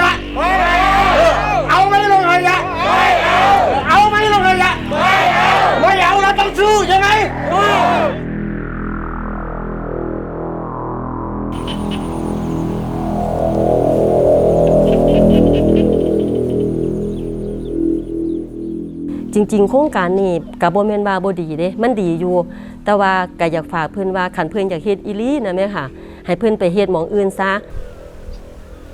ยะเอาไหมลงขยะเอาไหมลงขยะไม่เอาเราต้องสู้ใช่ไหมจริง ๆ โครงการนี้กับโบเมนว่าบดีเด้ มันดีอยู่ แต่ว่าก็อยากฝากเพิ่อนว่าคันเพิ่อนอยากเฮ็ดอีลีนะแม่ค่ะ ให้เพิ่อนไปเฮ็ดหมองอื่นซะ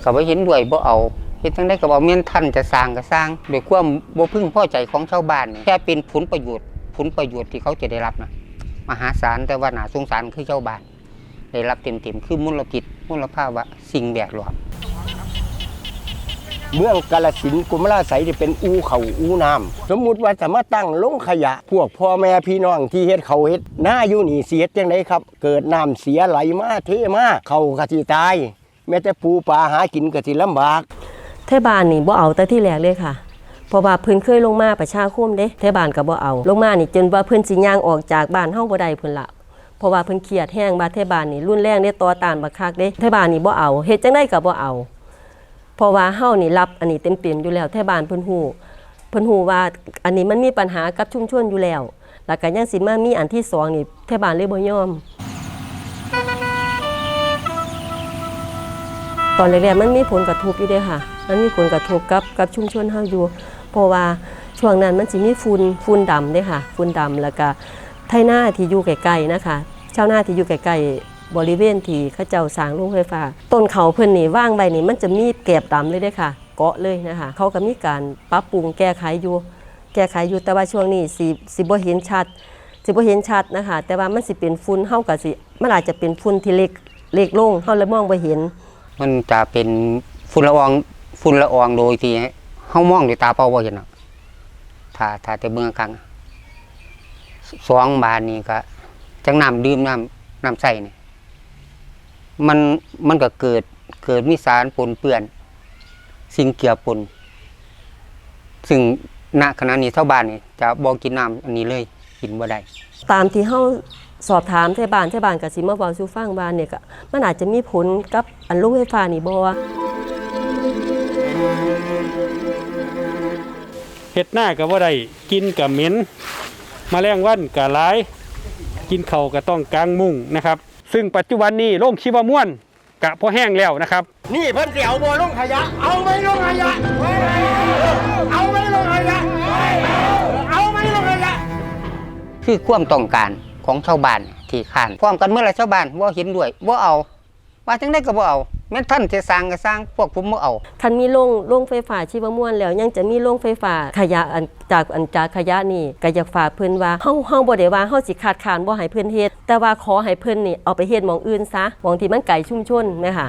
ก็บ่เห็นด้วยบ่เอาเฮ็ดจังได๋ก็บ่แม่นท่านจะสร้างก็สร้างด้วยความบ่พึงพอใจของชาวบ้านนี่แค่เป็นผลประโยชน์ผลประโยชน์ที่เขาจะได้รับนะมหาศาลแต่ว่าน่าสงสารคือชาวบ้านได้รับเต็มๆคือมลพิษมลภาวะสิ่งแวดล้อมเมืองกาลสินกุมราไสยนี่เป็นอูเขาอูน้ำสมมุติว่าจะมาตั้งลงขยะ พวกพ่อแม่พี่น้องที่เฮ็ดเขาเฮ็ดหน้าอยู่นี่เสียจังไดครับ เกิดน้ำเสียไหลมาเทมาเขาก็สิตาย แม้แต่ปูปลาหากินก็สิลำบากเทศบาลนี่บ่เอาแต่ที่แรกเลยค่ะเพราะว่าเพิ่นเคยลงมาประชาคมเด้เทศบาลก็บ่เอา ลงมานี่จนว่าเพิ่นสิย่างออกจากบ้านเฮาบ่ได้เพิ่นละเพราะว่าเพิ่นเครียดแฮงบาเทศบาลนี่รุนแรงเด้ต่อต้านบักคักเด้เทศบาลนี่บ่เอาเฮ็ดจังไดก็บ่เอาเพราะว่าเฮานี่รับอันนี้เต็มๆอยู่แล้วเทศบาลเพิ่นฮู้เพิ่นฮู้ว่าอันนี้มันมีปัญหากับชุมชนอยู่แล้วแล้วก็ยังสิมามีอันที่สองนี่เทศบาลเลยบ่ยอม ตอนแรกๆมันมีผลกระทบอยู่เด้ค่ะ มันมีผลกระทบกับกับชุมชนเฮาอยู่ เพราะว่าช่วงนั้นมันสิมีฝุ่นฝุ่นดำเด้ค่ะฝุ่นดำแล้วก็ไถนาที่อยู่ใกล้ๆนะคะชาวนาที่อยู่ใกล้ๆบริเวณที่เขาเจ้าสร้างโรงไฟฟ้า ต้นเขาเพิ่นนี่ว่างใบนี่มันจะมีแกบดำเลยเด้ค่ะ เกาะเลยนะคะ เขาก็มีการปรับปรุงแก้ไขอยู่แก้ไขอยู่แต่ว่าช่วงนี้สิสิบ่เห็นชัดสิบ่เห็นชัดนะคะ แต่ว่ามันสิเป็นฝุ่นเฮาก็สิมันอาจจะเป็นฝุ่นที่เล็กเล็กลงเฮาเลยมองบ่เห็น มันจะเป็นฝุ่นละอองฝุ่นละอองโดยที่เฮามองด้วยตาเปล่าบ่เห็นหรอกถ้าถ้าแต่เมืองกลางสองบาทนี่ก็จังน้ำดื่มน้ำน้ำใส่เนี่ยมันมันก็เกิดเกิดมีสารปนเปื้อน สิ่งเกี่ยวปนซึ่งณขณะนี้ชาวบ้านนี่จะบ่กินน้ำอันนี้เลยกินบ่ได้ตามที่เฮา สอบถามเทศบาลเทศบาลก็สิมาเว้าสู่ฟังว่าเนี่ยก็มันอาจจะมีผลกับอันโรงไฟฟ้านี่บ่เฮ็ดหน้าก็บ่ได้กินก็เหม็นแมลงวันก็หลาย กินข้าวก็ต้องกางมุ้งนะครับ ซึ่งปัจจุบันนี้โรงชีวม่วนกะพอแห้งแล้วนะครับ นี่เพิ่นสิเอาบ่ลงขยะ เอาไหมลงขยะ เอาไหมลงขยะ เอาไหมลงขยะ คือความต้องการ ของชาวบ้านที่ขานพร้อมกันเมื่อไรชาวบ้านว่าเห็นด้วยว่าเอา ว่าจังได้ก็บ่เอาแม้ท่านจะสร้างก็สร้างพวกผมบ่เอาคันมีโรงโรงไฟฟ้าชีวมวลแล้ว ยังจะมีโรงไฟฟ้าขยะอันจากอันจากขยะนี่ก็อยากฝากเพิ่นว่าเฮาเฮาบ่ได้ว่าเฮาสิขาดขานบ่ให้เพิ่นเฮ็ดแต่ว่าขอให้เพิ่นนี่เอาไปเฮ็ดหม่องอื่นซะหม่องที่มันไกลชุมชนแม่ค่ะ